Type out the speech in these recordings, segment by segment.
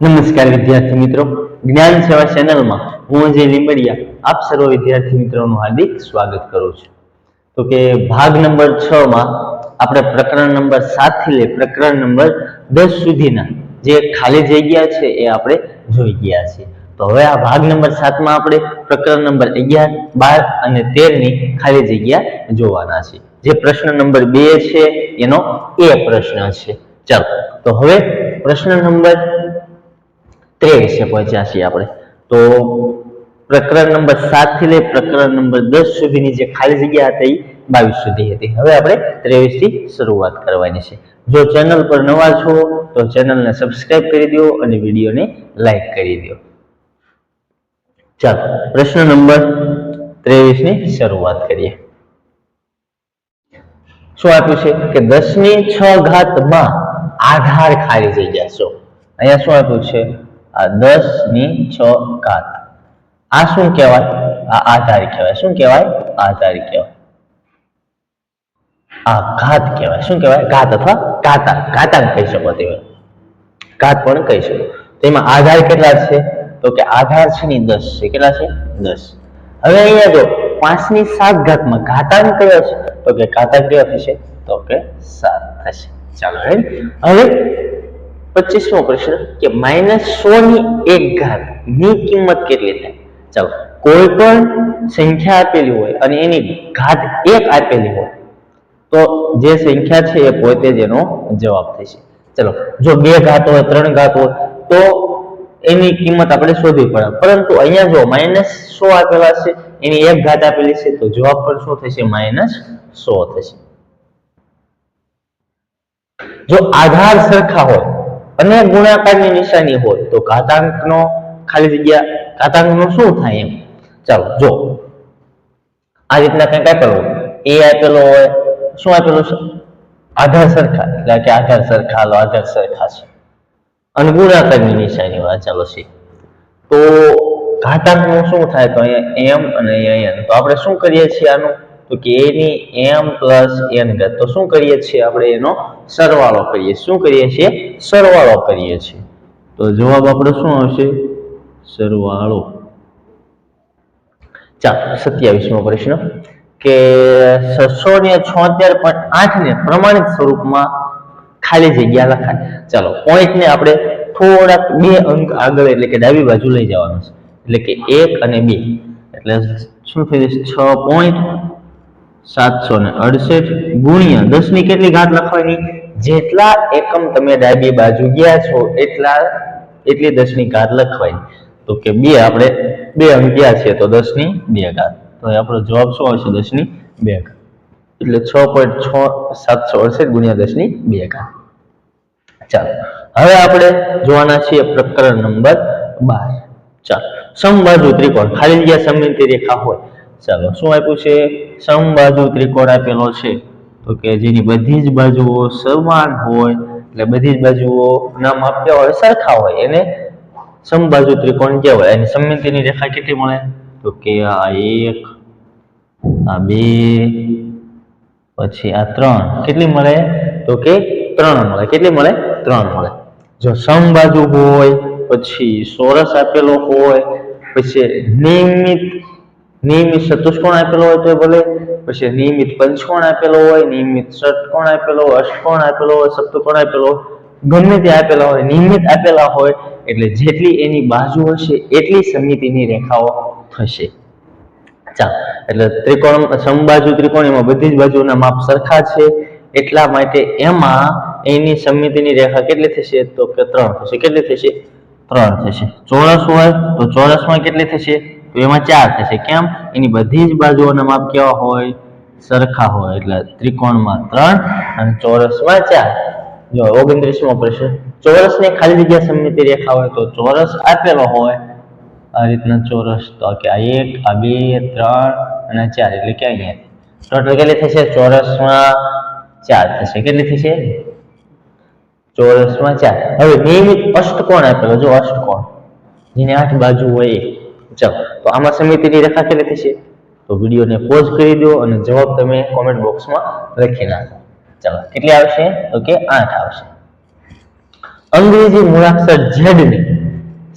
નમસ્કાર વિદ્યાર્થી મિત્રો. જ્ઞાન સેવા ચેનલમાં હું અજય લીંબડિયા, આપ સર્વ વિદ્યાર્થી મિત્રોનું હાર્દિક સ્વાગત કરું છું. તો કે ભાગ નંબર છ માં આપણે પ્રકરણ નંબર સાતથી લઈ પ્રકરણ નંબર દસ સુધીના જે ખાલી જગ્યા છે એ આપણે જોઈ ગયા છીએ. તો હવે આ ભાગ નંબર સાતમાં આપણે પ્રકરણ નંબર અગિયાર, બાર અને તેરની ખાલી જગ્યા જોવાના છે જે પ્રશ્ન નંબર બે છે એનો એ પ્રશ્ન છે. ચાલો, તો હવે પ્રશ્ન નંબર ત્રેવીસે પહોંચ્યા છીએ આપણે. તો પ્રકરણ નંબર સાતથી લઈ પ્રકરણ નંબર દસ સુધીની જે ખાલી જગ્યા હતી, બાવીસ સુધી હતી. હવે આપણે ત્રેવીસથી શરૂઆત કરવાની છે. જો ચેનલ પર નવા છો, તો ચેનલને સબસ્ક્રાઇબ કરી દો અને વિડીયોને લાઈક કરી દો. ચાલો, પ્રશ્ન નંબર ત્રેવીસની શરૂઆત કરીએ. શું આપ્યું છે? કે દસની છ ઘાતમાં આધાર ખાલી જગ્યા છો. અહીંયા શું આપ્યું છે? આ દસની છ ઘાત આ શું કહેવાય? આ આધાર કહેવાય. શું કહેવાય? આધાર કહેવાય. આ ઘાત કહેવાય. શું કહેવાય? ઘાત અથવા ઘાતાંક. ઘાતાંક કહી શકો તે ઘાત પણ કહી શકો. તેમાં આધાર કેટલા છે? તો કે આધાર છે ની દસ છે. કેટલા છે? દસ. હવે અહીંયા જો પાંચની સાત ઘાતમાં ઘાતાંક કયો છે? તો કે ઘાતાંક કયો થશે? તો કે સાત થશે. ચાલો? હવે પચીસમો પ્રશ્ન કે માઇનસ સો ની એક ઘાતની કિંમત કેટલી થાય? ચાલો, કોઈ પણ સંખ્યા આપેલી હોય અને એની ઘાત એક આપેલી હોય, તો જે સંખ્યા છે એ પોતે જ એનો જવાબ થશે. ચલો, જો બે ઘાત હોય, ત્રણ ઘાત હોય, તો એની કિંમત આપણે શોધવી પડે. પરંતુ અહીંયા જો માઇનસ સો આપેલા છે, એની એક ઘાત આપેલી છે, તો જવાબ પણ શું થશે? માઇનસ સો થશે. જો આધાર સરખા હોય અને ગુણાકારની નિશાની હોય તો ઘાતાંકનો ખાલી જગ્યા, ઘાતાંકનો શું થાય એમ? ચાલો, જો. આ રીતના કંઈક આપેલું એ આપેલો હોય, શું આપેલું છે? આધાર સરખા, એટલે કે આધાર સરખા લો આધાર સરખા છે. અને ગુણાકારની નિશાની વાત ચાલો છે. તો ઘાતાંકનું શું થાય તો અહીંયા એમ અને અહીંયા એમ. તો આપણે શું કરીએ છીએ આનું? તો કે એની એમ પ્લસ એન ઘાત. તો શું કરીએ છીએ આપણે એનો સરવાળો કરીએ શું કરીએ છીએ? સરવાળો કરીએ છીએ. તો જવાબ આપણો શું આવશે? સરવાળો. ચાલો સત્યાવીસમો પ્રશ્ન. કે છસો ને છોતેર પોઈન્ટ આઠ ને પ્રમાણિત સ્વરૂપમાં ખાલી જગ્યા લખાય. ચાલો પોઈન્ટ ને આપણે થોડાક બે અંક આગળ એટલે કે ડાબી બાજુ લઈ જવાનું છે. એટલે કે એક અને બે. એટલે શું થઈ જશે? છ પોઈન્ટ સાતસો ને અડસઠ ગુણ્યા દસની કેટલી ઘાત લખવાની? જેટલા એકમ તમે ડાબી બાજુ ગયા છો, એટલા એટલી દસની ઘાત લખવાની. તો કે બે આપણે બે અંક ગયા છે, તો દસની બે ઘાત. તો આપણો જવાબ શું આવશે? દસની બે ઘાત. એટલે છ પોઈન્ટ છ સાતસો અડસઠ ગુણ્યા દસની બે ઘાત. ચાલો, હવે આપણે જોવાના છીએ પ્રકરણ નંબર બાર. ચાલો સમબાજુ ત્રિકોણ. ખાલી જગ્યા સમિતિ રેખા હોય. ચાલો, શું આપ્યું છે? સમબાજુ ત્રિકોણ આપેલો છે. તો કે જેની બધી જ બાજુઓ સમાન હોય, એટલે બધી જ બાજુઓ નામ આપ્યા હોય, સરખા હોય, એને સમબાજુ ત્રિકોણ કહેવાય. એની સમમિતિની રેખા કેટલી મળે? તો કે આ એક, આ બે, પછી આ ત્રણ. કેટલી મળે? તો કે ત્રણ મળે. કેટલી મળે? ત્રણ મળે. જો સમબાજુ હોય, પછી સોરસ આપેલો હોય, પછી નિયમિત નિયમિત ચતુષ્કોણ આપેલો હોય તો ભલે, પછી નિયમિત પંચકોણ આપેલો હોય, નિયમિત ષટકોણ આપેલો હોય અષ્ટકોણ આપેલો હોય સપ્તકોણ આપેલો હોય, ગમે તે આપેલા હોય, નિયમિત આપેલા હોય, એટલે જેટલી એની બાજુ હશે, એટલી સમિતિની રેખાઓ થશે. ચાલો, એટલે ત્રિકોણ, સમબાજુ ત્રિકોણ એમાં બધી જ બાજુના માપ સરખા છે. એટલા માટે એમાં એની સમિતિની રેખા કેટલી થશે? તો કે ત્રણ થશે. કેટલી થશે? ત્રણ થશે. ચોરસ હોય તો ચોરસમાં કેટલી થશે? તો એમાં ચાર થશે. કેમ? એની બધી જ બાજુઓના માપ કેવા હોય? સરખા હોય. એટલે ત્રિકોણમાં ત્રણ અને ચોરસમાં ચાર. જો ઓગણત્રીસમો પ્રશ્ન. ચોરસની ખાલી જગ્યા સમિતિ રેખા હોય તો ચોરસ આપેલો હોય. આ રીતના ચોરસ તો કે આ એક, આ બે, ત્રણ અને ચાર. એટલે કે અહીંયા ટોટલ કેટલી થશે? ચોરસમાં ચાર થશે. કેટલી થશે? ચોરસમાં ચાર. હવે નિયમિત અષ્ટકોણ આપેલો. જો અષ્ટકોણ. જેની આઠ બાજુ હોય એ ચાલો તો આમાં સમિતિની રેખા કેટલી થશે તો વિડીયોને પોઝ કરી દો અને જવાબ તમે કોમેન્ટ બોક્સમાં લખી નાખો. ચાલો, કેટલી આવશે? તો કે આઠ આવશે. અંગ્રેજી મૂળાક્ષર ઝેડની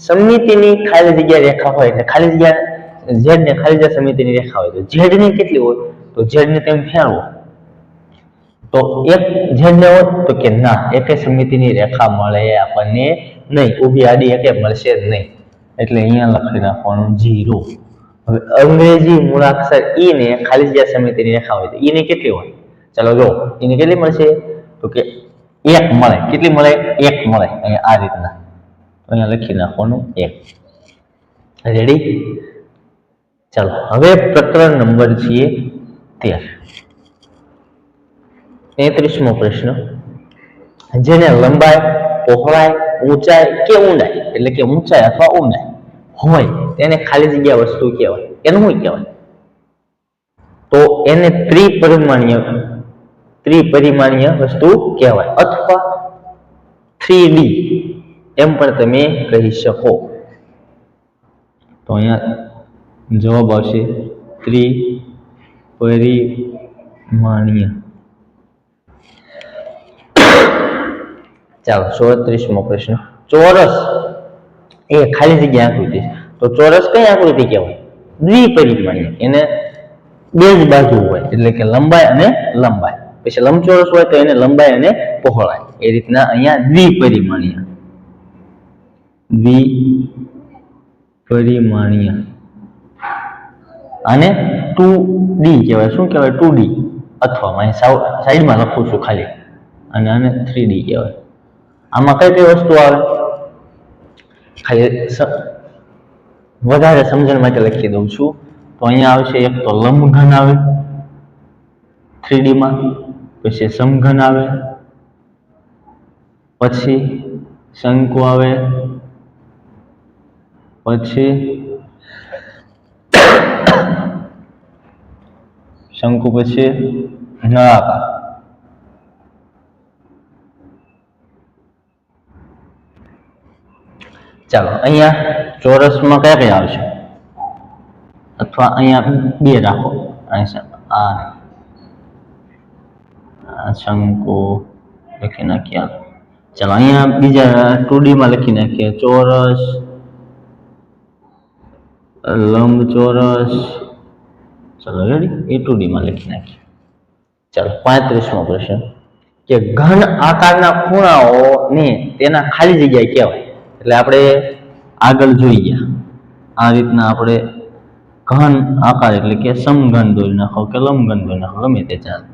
સમિતિની ખાલી જગ્યા રેખા હોય એટલે ખાલી જગ્યા ઝેડ ને ખાલી જગ્યા સમિતિની રેખા હોય તો ઝેડની કેટલી હોય? તો ઝેડ ને તેમ ફેરવો. તો એક ઝેડ ને હોત તો કે ના, એકે સમિતિની રેખા મળે આપણને નહીં. ઊભી આડી એકે મળશે નહીં. એટલે અહીંયા લખી નાખવાનું જીરો. હવે અંગ્રેજી મૂળાક્ષર ઈ ને ખાલી જગ્યા સમિતિની રેખા હોય તો ઈ ને કેટલી હોય? ચાલો જો ઈને કેટલી મળશે? તો કે એક મળે. કેટલી મળે? એક મળે. અહીંયા આ રીતના. અહીંયા લખી નાખવાનું એક. રેડી ચાલો, હવે પ્રકરણ નંબર છીએ તેર. તેત્રીસમો પ્રશ્ન. જેને લંબાઈ, પહોળાઈ ઊંચાઈ કે ઊંડાઈ? એટલે કે ઊંચાઈ અથવા ઊંડાઈ. હોય. તેને ખાલી જગ્યા વસ્તુ કહેવાય. એનું શું કહેવાય? તો એને ત્રિપરિમાણીય ત્રિપરિમાણીય વસ્તુ કહેવાય. અથવા થ્રી ડી. એમ પણ તમે કહી શકો. તો અહીંયા જવાબ આવશે ત્રિપરિમાણીય. ચાલો, ચોત્રીસમો પ્રશ્ન. ચોરસ એ ખાલી જગ્યા આકૃતિ તો ચોરસ કઈ આકૃતિ કહેવાય? દ્વિપરિમાણીય એને બે જ બાજુ હોય, એટલે કે લંબાઈ અને લંબાઈ. પછી લંબચોરસ હોય તો એને લંબાઈ અને પહોળાઈ. એ રીતના અહીંયા દ્વિપરિમાણીય. દ્વિપરિમાણીય. આને ટુ ડી કહેવાય. શું કહેવાય? ટુ ડી અથવા અહીં સાઈડમાં લખું છું ખાલી. અને આને થ્રી ડી કહેવાય. આમાં કઈ કઈ વસ્તુ આવે? ખાલી વધારે સમજણ માટે લખી દઉં છું. તો અહીંયા આવશે એક તો લંબઘન આવે, થ્રીડીમાં, પછી સમઘન આવે, પછી શંકુ આવે, પછી શંકુ, પછી નળાકાર. ચાલો, અહીંયા ચોરસમાં કયા કયા આવશે અથવા અહીંયા બે રાખો. આ શંકુ લખી નાખ્યા. ચાલો, અહીંયા બીજા ટુ માં લખી નાખીએ. ચોરસ, લંબચોરસ. ચાલો રેડી એ ટુ માં લખી નાખીએ. ચાલો, પાંત્રીસમો પ્રશ્ન. કે ઘન આકારના ખૂણાઓને તેના ખાલી જગ્યાએ કહેવાય. એટલે આપણે આગળ જોઈ ગયા આ રીતના આપણે ઘન આકાર એટલે કે સમઘન દોરી નાખો કે લંબઘન દોરી નાખો, ગમે તે ચાલે.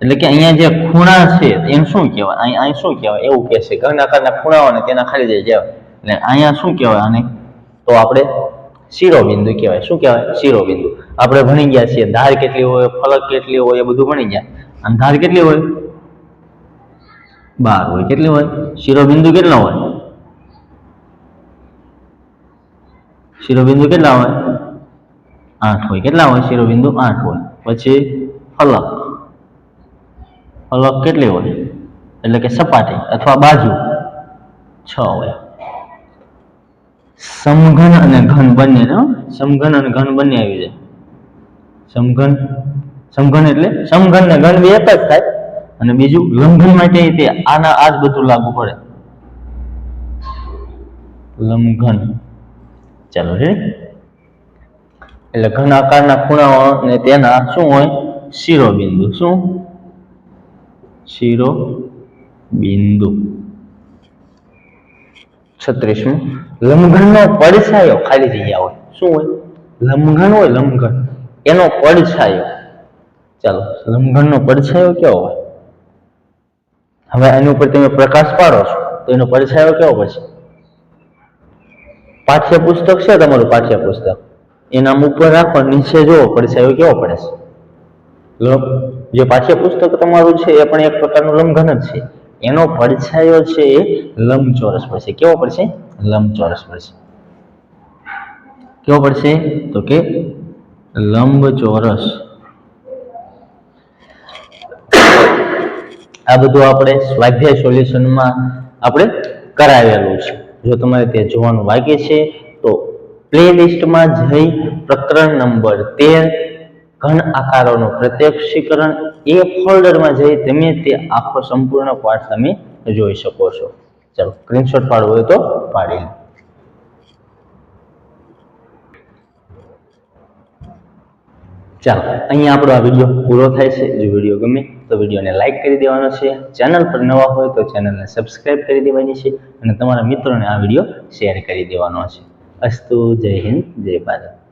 એટલે કે અહીંયા જે ખૂણા છે એને શું કહેવાય? અહીં અહીં શું કહેવાય? એવું કહે છે. ઘન આકારના ખૂણાઓને તેના ખાલી જાય કહેવાય એટલે અહીંયા શું કહેવાય આને? તો આપણે શિરોબિંદુ કહેવાય. શું કહેવાય? શિરોબિંદુ. આપણે ભણી ગયા છીએ. ધાર કેટલી હોય, ફલક કેટલી હોય, એ બધું ભણી ગયા. અને ધાર કેટલી હોય? બાર હોય કેટલી હોય? શિરોબિંદુ કેટલા હોય? શિરોબિંદુ કેટલા હોય? આઠ હોય. કેટલા હોય? શિરોબિંદુ આઠ હોય. પછી ફલક. ફલક કેટલી હોય? એટલે કે સપાટી અથવા બાજુ છ હોય. સમઘન અને ઘન બંને હો. સમઘન અને ઘન બંને આવી જાય. સમઘન સમઘન એટલે સમઘન ને ઘન બે એક જ થાય. અને બીજું લંઘન માટે તે આના આ જ બધું લાગુ પડે. લંઘન. ચાલો એટલે ઘન આકારના ખૂણાઓ ને તેના શું હોય? શિરોબિંદુ. શું? શિરોબિંદુ. છત્રીસમું. લંઘનનો પડછાયો ખાલી જગ્યા હોય. શું હોય? લંઘન હોય લંઘન. એનો પડછાયો. ચાલો. લંબઘનનો પડછાયો કેવો હોય? હવે એની ઉપર તમે પ્રકાશ પાડો છો, તો એનો પડછાયો કેવો પડશે? પાઠ્યપુસ્તક છે તમારું પાઠ્યપુસ્તક. એના ઉપર રાખો, નીચે જોવો પડછાયો કેવો પડે છે? જે પાઠ્યપુસ્તક તમારું છે, એ પણ એક પ્રકારનું લંબઘન જ છે. એનો પડછાયો છે એ લંબચોરસ પડશે. કેવો પડશે? લંબચોરસ પડશે. કેવો પડશે? તો કે લંબચોરસ. આ બધું આપણે સ્વાધ્યાય સોલ્યુશનમાં આપણે કરાવેલું છે. જો તમારે તે જોવાનું બાકી છે, તો પ્લે લિસ્ટમાં જઈ પ્રકરણ નંબર તેર, ઘન આકારોનું પ્રત્યક્ષીકરણ, એ ફોલ્ડરમાં જઈ તમે તે આખો સંપૂર્ણ પાઠ તમે જોઈ શકો છો. ચાલો સ્ક્રીનશોટ પાડવો હોય તો પાડી ચાલો, અહીંયા આપણો આ વીડિયો પૂરો થાય છે. જો વીડિયો ગમે તો વિડીયોને લાઇક કરી દેવાનો છે. ચેનલ પર નવા હોય તો ચેનલને સબસ્ક્રાઇબ કરી દેવાની છે અને તમારા મિત્રોને આ વીડિયો શેર કરી દેવાનો છે. અસ્તુ, જય હિન્દ, જય ભારત.